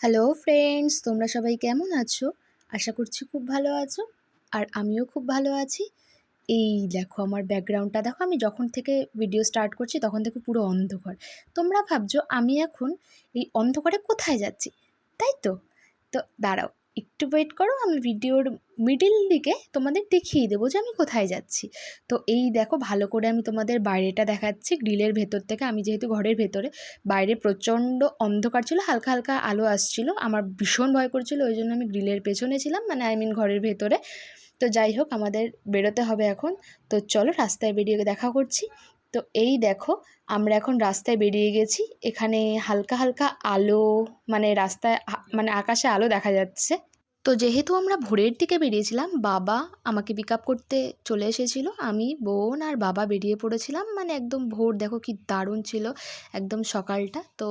Hello friends তোমরা সবাই কেমন আছো? আশা করছি খুব ভালো আছো, আর আমিও খুব ভালো আছি। এই দেখো, আমার ব্যাকগ্রাউন্ডটা দেখো, আমি যখন থেকে ভিডিও স্টার্ট করছি, তখন থেকে পুরো অন্ধকার। তোমরা ভাবছ, আমি এখন এই অন্ধকারে কোথায় যাচ্ছি? তাই তো? তো দাঁড়াও একটু ওয়েট করো, আমি ভিডিওর মিডিল দিকে তোমাদের দেখিয়ে দেবো যে আমি কোথায় যাচ্ছি। তো এই দেখো ভালো করে আমি তোমাদের বাইরেটা দেখাচ্ছি গ্রিলের ভেতর থেকে। আমি যেহেতু ঘরের ভেতরে, বাইরে প্রচণ্ড অন্ধকার ছিল, হালকা হালকা আলো আসছিল। আমার ভীষণ ভয় করছিল, ওই জন্য আমি গ্রিলের পেছনে ছিলাম মানে আই মিন ঘরের ভেতরে। তো যাই হোক, আমাদের বেরোতে হবে এখন। তো চলো রাস্তায় বেরিয়ে দেখা করছি। তো এই দেখো, আমরা এখন রাস্তায় বেরিয়ে গেছি। এখানে হালকা হালকা আলো মানে রাস্তায় মানে আকাশে আলো দেখা যাচ্ছে। তো যেহেতু আমরা ভোরের দিকে বেরিয়েছিলাম, বাবা আমাকে পিক আপ করতে চলে এসেছিল। আমি, বোন আর বাবা বেরিয়ে পড়েছিলাম। মানে একদম ভোর, দেখো কি দারুণ ছিল, একদম সকালটা। তো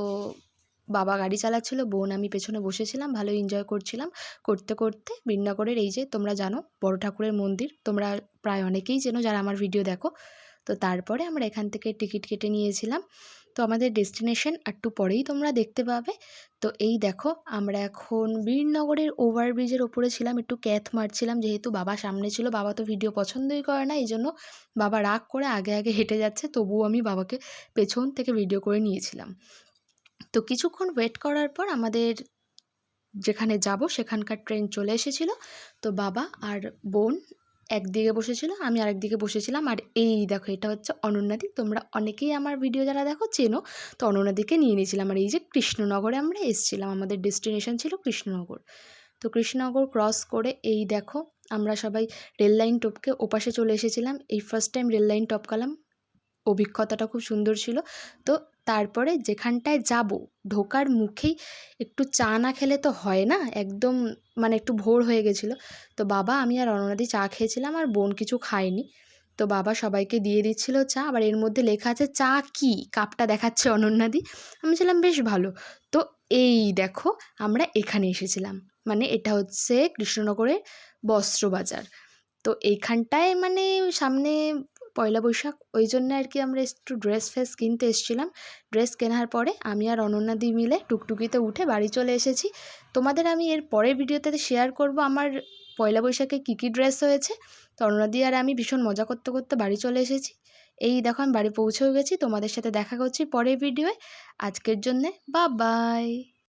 বাবা গাড়ি চালাচ্ছিল, বোন আমি পেছনে বসেছিলাম, ভালো এনজয় করছিলাম। করতে করতে বিন্নাগরের এই যে তোমরা জানো, বড় ঠাকুরের মন্দির। তোমরা প্রায় অনেকেই চেনো যারা আমার ভিডিও দেখো। তো তারপরে আমরা এখান থেকে টিকিট কেটে নিয়েছিলাম। তো আমাদের ডেস্টিনেশন একটু পরেই তোমরা দেখতে পাবে। তো এই দেখো, আমরা এখন বীরনগরের ওভারব্রিজের ওপরে ছিলাম, একটু ক্যাথ মারছিলাম, যেহেতু বাবা সামনে ছিল, বাবা তো ভিডিও পছন্দই করে না এই জন্য বাবা রাগ করে আগে আগে হেঁটে যাচ্ছে, তবুও আমি বাবাকে পেছন থেকে ভিডিও করে নিয়েছিলাম। তো কিছুক্ষণ ওয়েট করার পর আমাদের যেখানে যাব, সেখানকার ট্রেন চলে এসেছিল। তো বাবা আর বোন একদিকে বসেছিল, আমি আরেকদিকে বসেছিলাম। আর এই দেখো, এটা হচ্ছে অনন্যাদি তোমরা অনেকেই আমার ভিডিও যারা দেখো চেনো, তো অনন্যাদিকে নিয়ে নিয়েছিলাম আর এই যে কৃষ্ণনগরে আমরা এসেছিলাম, আমাদের ডেস্টিনেশন ছিল কৃষ্ণনগর। তো কৃষ্ণনগর ক্রস করে এই দেখো, আমরা সবাই রেল লাইন টপকে ওপাশে চলে এসেছিলাম। এই ফার্স্ট টাইম রেল লাইন টপকালাম। অভিজ্ঞতাটা খুব সুন্দর ছিল। তো তারপরে যেখানটায় যাব, ঢোকার মুখেই একটু চা না খেলে তো হয় না, একদম মানে একটু ভোর হয়ে গেছিল। তো বাবা, আমি আর অননাদি চা খেয়েছিলাম আর বোন কিছু খায়নি। তো বাবা সবাইকে দিয়ে দিচ্ছিল চা, আবার এর মধ্যে লেখা আছে, চা কি? কাপটা দেখাচ্ছে অনন্যাদি। আমি ছিলাম বেশ ভালো। তো এই দেখো, আমরা এখানে এসেছিলাম। মানে এটা হচ্ছে কৃষ্ণনগরের বস্ত্রবাজার। তো এইখানটায় মানে সামনে পয়লা বৈশাখ, ওই জন্য আর কি আমরা একটু ড্রেস ফ্রেস কিনতে এসেছিলাম। ড্রেস কেনার পরে আমি আর অনন্যাদি মিলে টুকটুকিতে উঠে বাড়ি চলে এসেছি। তোমাদের আমি এর পরের ভিডিওতে শেয়ার করব আমার পয়লা বৈশাখে কী কী ড্রেস হয়েছে। তো অনন্যাদি আর আমি ভীষণ মজা করতে করতে বাড়ি চলে এসেছি। এই দেখো আমি বাড়ি পৌঁছেও গেছি, তোমাদের সাথে দেখা করছি পরের ভিডিওয়। আজকের জন্যে বা বাই